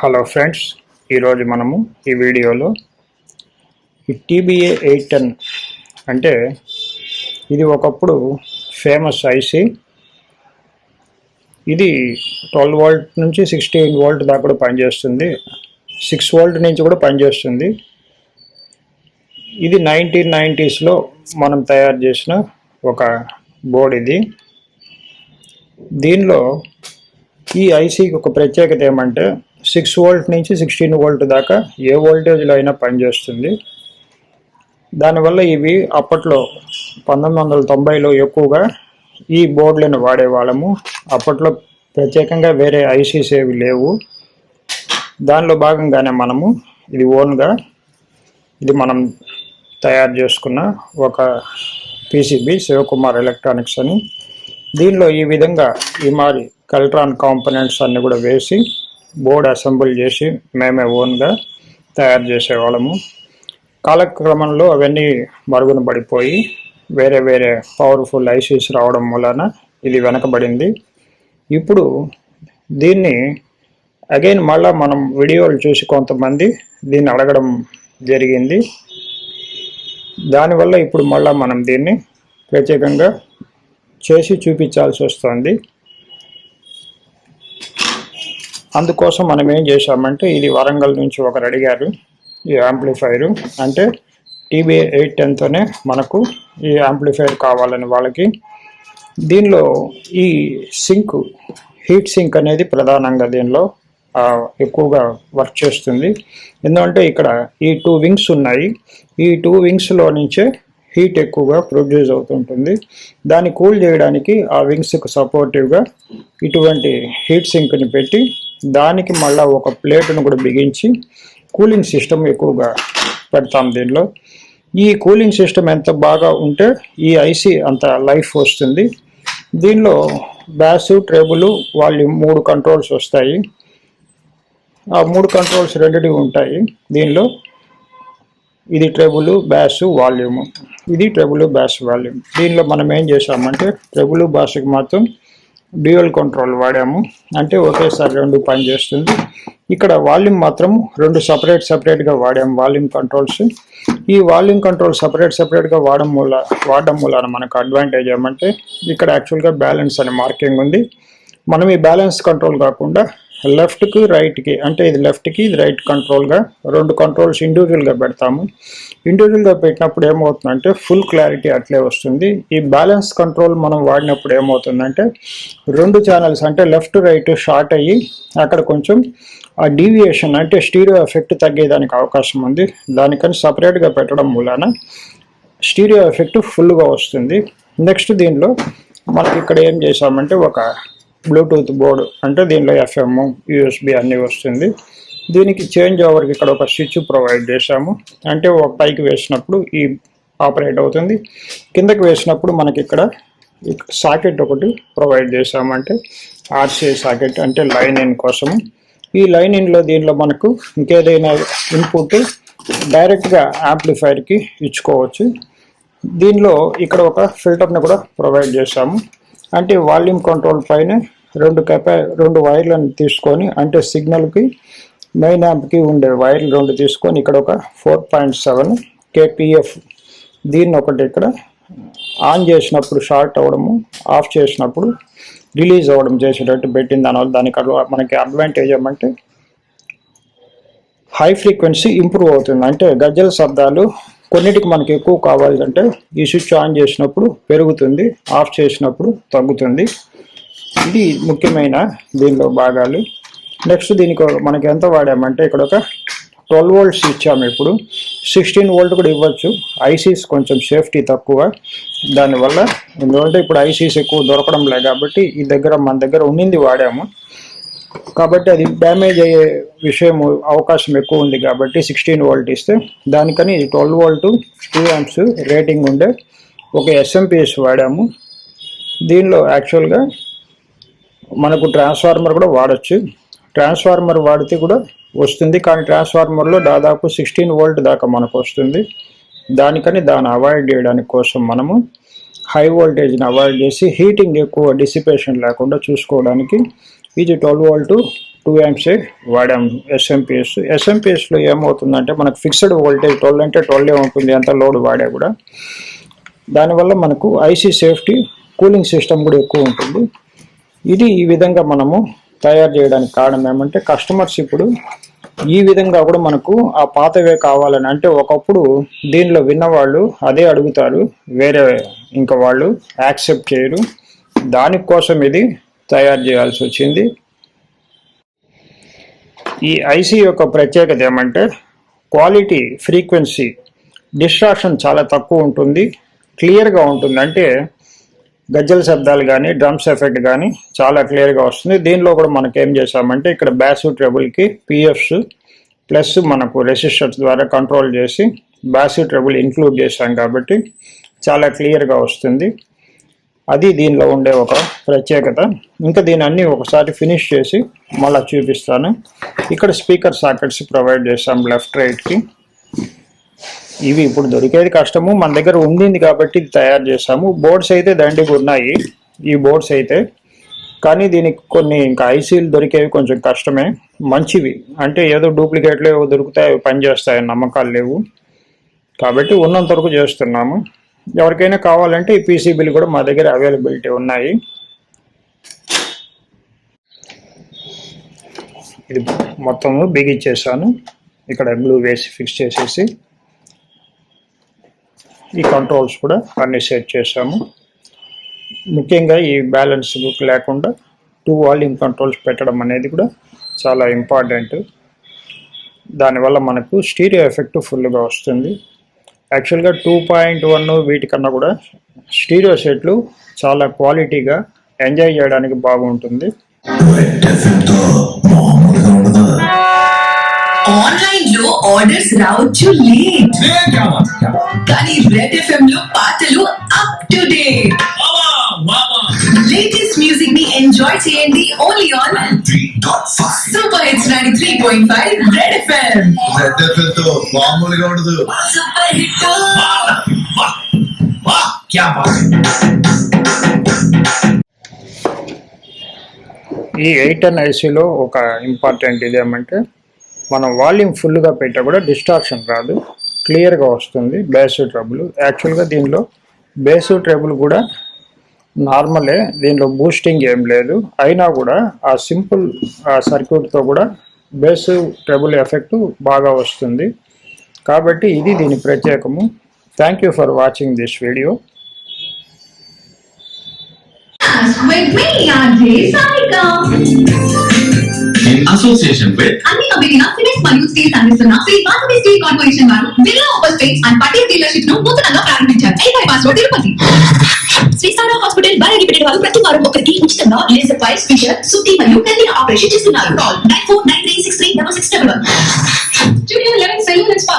Hello friends ఈరోజు మనము ఈ వీడియోలో ఈ టీబీఏ ఎయిట్ టెన్ అంటే ఇది ఒకప్పుడు ఫేమస్ ఐసీ. ఇది ట్వెల్వ్ వోల్ట్ నుంచి సిక్స్టీన్ వోల్ట్ దాకా కూడా పనిచేస్తుంది. సిక్స్ వోల్ట్ నుంచి కూడా పనిచేస్తుంది. ఇది నైన్టీన్ నైంటీస్లో మనం తయారు చేసిన ఒక బోర్డ్ ఇది. దీనిలో ఈ ఐసీకి ఒక ప్రత్యేకత ఏమంటే సిక్స్ వోల్ట్ నుంచి సిక్స్టీన్ వోల్ట్ దాకా ఏ వోల్టేజ్లో అయినా పనిచేస్తుంది. దానివల్ల ఇవి అప్పట్లో పంతొమ్మిది వందల తొంభైలో ఎక్కువగా ఈ బోర్డులను వాడేవాళ్ళము. అప్పట్లో ప్రత్యేకంగా వేరే ఐసీస్ ఏవి లేవు. దానిలో భాగంగానే మనము ఇది ఓన్గా ఇది మనం తయారు చేసుకున్న ఒక పీసీబీ శివకుమార్ ఎలక్ట్రానిక్స్ అని. దీనిలో ఈ విధంగా ఈ మారి కల్ట్రాన్ కాంపనెంట్స్ అన్ని కూడా వేసి బోర్డ్ అసెంబుల్ చేసి మేమే ఓన్గా తయారు చేసేవాళ్ళము కాలక్రమంలో అవన్నీ మరుగున పడిపోయి వేరే వేరే పవర్ఫుల్ ఐసీస్ రావడం వలన ఇది వెనకబడింది. ఇప్పుడు దీన్ని అగైన్ మళ్ళా మనం వీడియోలు చూసి కొంతమంది దీన్ని అడగడం జరిగింది. దానివల్ల ఇప్పుడు మళ్ళా మనం దీన్ని ప్రత్యేకంగా చేసి చూపించాల్సి వస్తుంది. అందుకోసం మనం ఏం చేశామంటే ఇది వరంగల్ నుంచి ఒకరు అడిగారు ఈ యాంప్లిఫైరు అంటే టీబీఏ ఎయిట్ టెన్తోనే మనకు ఈ యాంప్లిఫైర్ కావాలని వాళ్ళకి. దీనిలో ఈ సింక్ హీట్ సింక్ అనేది ప్రధానంగా దీనిలో ఎక్కువగా వర్క్ చేస్తుంది. ఎందుకంటే ఇక్కడ ఈ టూ వింగ్స్ ఉన్నాయి. ఈ టూ వింగ్స్లో నుంచే హీట్ ఎక్కువగా ప్రొడ్యూస్ అవుతుంటుంది. దాన్ని కూల్ చేయడానికి ఆ వింగ్స్కి సపోర్టివ్గా ఇటువంటి హీట్ సింక్ని పెట్టి దానికి మళ్ళీ ఒక ప్లేట్ను కూడా బిగించి కూలింగ్ సిస్టమ్ ఎక్కువగా పెడతాం దీనిలో. ఈ కూలింగ్ సిస్టమ్ ఎంత బాగా ఉంటే ఈ ఐసీ అంత లైఫ్ వస్తుంది. దీనిలో బ్యాస్ ట్రేబుల్ వాళ్ళు మూడు కంట్రోల్స్ వస్తాయి. ఆ మూడు కంట్రోల్స్ రెండిటి ఉంటాయి దీనిలో. ఇది ట్రెబుల్ బ్యాస్ వాల్యూమ్. ఇది ట్రెబుల్ బ్యాస్ వాల్యూమ్. దీనిలో మనం ఏం చేసామంటే ట్రెబుల్ బ్యాస్కి మాత్రం డ్యూయల్ కంట్రోల్ వాడాము. అంటే ఒకేసారి రెండు పని చేస్తుంది. ఇక్కడ వాల్యూమ్ మాత్రం రెండు సపరేట్ సపరేట్గా వాడాము వాల్యూమ్ కంట్రోల్స్. ఈ వాల్యూమ్ కంట్రోల్ సపరేట్ సపరేట్గా వాడడం మూల వాడడం మూలన మనకు అడ్వాంటేజ్ ఏమంటే ఇక్కడ యాక్చువల్గా బ్యాలెన్స్ అనే మార్కింగ్ ఉంది. మనం ఈ బ్యాలెన్స్ కంట్రోల్ కాకుండా లెఫ్ట్కి రైట్కి అంటే ఇది లెఫ్ట్కి ఇది రైట్ కంట్రోల్గా రెండు కంట్రోల్స్ ఇండివిజువల్గా పెడతాము. ఇండివిజువల్గా పెట్టినప్పుడు ఏమవుతుందంటే ఫుల్ క్లారిటీ అట్లే వస్తుంది. ఈ బ్యాలెన్స్ కంట్రోల్ మనం వాడినప్పుడు ఏమవుతుందంటే రెండు ఛానల్స్ అంటే లెఫ్ట్ రైట్ షార్ట్ అయ్యి అక్కడ కొంచెం ఆ డీవియేషన్ అంటే స్టీరియో ఎఫెక్ట్ తగ్గేదానికి అవకాశం ఉంది. దానికని సపరేట్గా పెట్టడం మూలాన స్టీరియో ఎఫెక్ట్ ఫుల్గా వస్తుంది. నెక్స్ట్ దీనిలో మనకి ఇక్కడ ఏం చేసామంటే ఒక బ్లూటూత్ బోర్డు అంటే దీనిలో ఎఫ్ఎం యూఎస్బి అన్నీ వస్తుంది. దీనికి చేంజ్ ఓవర్కి ఇక్కడ ఒక స్విచ్ ప్రొవైడ్ చేశాము. అంటే ఒక పైకి వేసినప్పుడు ఈ ఆపరేట్ అవుతుంది. కిందకి వేసినప్పుడు మనకి ఇక్కడ సాకెట్ ఒకటి ప్రొవైడ్ చేసాము అంటే ఆర్సీఐ సాకెట్ అంటే లైన్ ఇన్ కోసము. ఈ లైన్ ఇన్లో దీనిలో మనకు ఇంకేదైనా ఇన్పుట్ డైరెక్ట్గా యాంప్లిఫైర్కి ఇచ్చుకోవచ్చు. దీనిలో ఇక్కడ ఒక ఫిల్టర్ని కూడా ప్రొవైడ్ చేశాము. అంటే వాల్యూమ్ కంట్రోల్ పైన రెండు కెపా రెండు వైర్లను తీసుకొని అంటే సిగ్నల్కి మెయిన్ యాంప్కి ఉండే వైర్లు రెండు తీసుకొని ఇక్కడ ఒక ఫోర్ పాయింట్ సెవెన్ కేపీఎఫ్ దీన్ని ఒకటి ఇక్కడ ఆన్ చేసినప్పుడు షార్ట్ అవ్వడము ఆఫ్ చేసినప్పుడు రిలీజ్ అవ్వడం చేసేటట్టు పెట్టింది. దానివల్ల దానికి మనకి అడ్వాంటేజ్ ఏమంటే హై ఫ్రీక్వెన్సీ ఇంప్రూవ్ అవుతుంది. అంటే గజ్జల శబ్దాలు కొన్నిటికి మనకి ఎక్కువ కావాలంటే ఈ స్విచ్ ఆన్ చేసినప్పుడు పెరుగుతుంది ఆఫ్ చేసినప్పుడు తగ్గుతుంది. ఇది ముఖ్యమైన దీనిలో భాగాలు. నెక్స్ట్ దీనికి మనకి ఎంత వాడామంటే ఇక్కడ ఒక ట్వెల్వ్ వోల్ట్స్ ఇచ్చాము ఇప్పుడు. సిక్స్టీన్ వోల్ట్ కూడా ఇవ్వచ్చు. ఐసీస్ కొంచెం సేఫ్టీ తక్కువ. దానివల్ల ఎందుకంటే ఇప్పుడు ఐసీస్ ఎక్కువ దొరకడం లేదు కాబట్టి ఈ దగ్గర మన దగ్గర ఉన్నింది వాడాము. కాబట్టి అది డ్యామేజ్ అయ్యే విషయం అవకాశం ఎక్కువ ఉంది కాబట్టి సిక్స్టీన్ వోల్ట్ ఇస్తే దానికని twelve volt two amps rating ఉండే ఒక ఎస్ఎంపిఎస్ వాడాము. దీనిలో యాక్చువల్గా మనకు ట్రాన్స్ఫార్మర్ కూడా వాడచ్చు. ట్రాన్స్ఫార్మర్ వాడితే కూడా వస్తుంది. కానీ ట్రాన్స్ఫార్మర్లో దాదాపు సిక్స్టీన్ వోల్ట్ దాకా మనకు వస్తుంది. దానికని దాన్ని అవాయిడ్ చేయడానికి కోసం మనము హై వోల్టేజ్ని అవాయిడ్ చేసి హీటింగ్ ఎక్కువ డిసిపేషన్ లేకుండా చూసుకోవడానికి ఇది ట్వెల్వ్ వోల్ట్ టూ ఎంసే వాడాం ఎస్ఎంపిఎస్ ఎస్ఎంపిఎస్లో ఏమవుతుందంటే మనకు ఫిక్స్డ్ వోల్టేజ్ ట్వెల్వ్ అంటే ట్వెల్వ్ ఉంటుంది. ఎంత లోడ్ వాడా కూడా. దానివల్ల మనకు ఐసీ సేఫ్టీ కూలింగ్ సిస్టమ్ కూడా ఎక్కువ ఉంటుంది. ఇది ఈ విధంగా మనము తయారు చేయడానికి కారణం ఏమంటే కస్టమర్స్ ఇప్పుడు ఈ విధంగా కూడా మనకు ఆ పాతవే కావాలని అంటే ఒకప్పుడు దీనిలో విన్నవాళ్ళు అదే అడుగుతారు వేరే ఇంకా వాళ్ళు యాక్సెప్ట్ చేయరు. దానికోసం ఇది తయారు చేయాల్సి వచ్చింది. ఈ ఐసీ యొక్క ప్రత్యేకత ఏమంటే క్వాలిటీ ఫ్రీక్వెన్సీ డిస్ట్రాక్షన్ చాలా తక్కువ ఉంటుంది. క్లియర్గా ఉంటుంది అంటే గజ్జల శబ్దాలు కానీ డ్రమ్స్ ఎఫెక్ట్ కానీ చాలా క్లియర్గా వస్తుంది. దీనిలో కూడా మనకి ఏం చేసామంటే ఇక్కడ బ్యాసు ట్రబుల్కి పిఎఫ్స్ ప్లస్ మనకు రెసిస్టర్స్ ద్వారా కంట్రోల్ చేసి బ్యాసు ట్రబుల్ ఇంక్లూడ్ చేశాం కాబట్టి చాలా క్లియర్గా వస్తుంది. అది దీనిలో ఉండే ఒక ప్రత్యేకత. ఇంకా దీని అన్ని ఒకసారి ఫినిష్ చేసి మళ్ళీ చూపిస్తాను. ఇక్కడ స్పీకర్ సాకెట్స్ ప్రొవైడ్ చేసాం లెఫ్ట్ రైట్కి ఇవి ఇప్పుడు దొరికేది కష్టము మన దగ్గర ఉండింది కాబట్టి ఇది తయారు చేస్తాము. బోర్డ్స్ అయితే దండిగా ఉన్నాయి ఈ బోర్డ్స్ అయితే. కానీ దీనికి కొన్ని ఇంకా ఐసీలు దొరికేవి కొంచెం కష్టమే. మంచివి. అంటే ఏదో డూప్లికేట్లు ఏవో దొరుకుతాయి అవి నమ్మకాలు లేవు. కాబట్టి ఉన్నంత వరకు చేస్తున్నాము. ఎవరికైనా కావాలంటే ఈ పీసీబీలు కూడా మా దగ్గర అవైలబిలిటీ ఉన్నాయి. ఇది మొత్తము బిగిచ్చేసాను. ఇక్కడ గ్లూ వేసి ఫిక్స్ చేసేసి. ఈ కంట్రోల్స్ కూడా అన్ని సెట్ చేసాము ముఖ్యంగా ఈ బ్యాలెన్స్ బుక్ లేకుండా టూ వాల్యూమ్ కంట్రోల్స్ పెట్టడం అనేది కూడా చాలా ఇంపార్టెంట్ దానివల్ల మనకు స్టీరియో ఎఫెక్ట్ ఫుల్గా వస్తుంది. యాక్చువల్గా టూ పాయింట్ వన్ వీటికన్నా కూడా స్టీరియో సెట్లు చాలా క్వాలిటీగా ఎంజాయ్ చేయడానికి బాగుంటుంది. ఆర్డర్స్ రావచ్చు లేట్ కానీ రెడ్ ఎఫ్ఎం లో పాటలు అప్ టు డేట్ లేటెస్ట్ మ్యూజిక్ని ఎంజాయ్ చేయండి only on super hits ninety three point five red FM red ఎఫ్ఎంతో మామూలుగా ఉండదు. సూపర్ హిట్ ఈ ఎయిట్ అండ్ ఐసీలో ఒక ఇంపార్టెంట్ ఇదేమంటే మనం వాల్యూమ్ ఫుల్గా పెట్టా కూడా డిస్ట్రాక్షన్ రాదు. క్లియర్గా వస్తుంది బేస్ ట్రబుల్. యాక్చువల్గా దీనిలో బేస్ ట్రబుల్ కూడా నార్మలే దీనిలో బూస్టింగ్ ఏం లేదు. అయినా కూడా ఆ సింపుల్ ఆ సర్క్యూట్తో కూడా బేస్ ట్రబుల్ ఎఫెక్ట్ బాగా వస్తుంది. కాబట్టి ఇది దీని ప్రత్యేకము. Thank you for watching this video association with అన్ని కంపెనీల సిమెంట్ మరియు స్టీల్స్ అందిస్తున్న శ్రీ వాసవి స్టీల్ కార్పొరేషన్ వారు Birla open space and Patel డీలర్షిప్ను నూతనంగా ప్రారంభించారు. ఐదు pass road Tirupati. Shri Sara hospital బారగి పెట్టిన వారు ప్రతి వారం ఒకరికి ఉచితంగా లేజర్ పై స్పీకర్ సుత్తి మరియు కన్నీల ఆపరేషన్ చేస్తున్నారు. Call nine four nine three six three double six double one junior eleven salon spa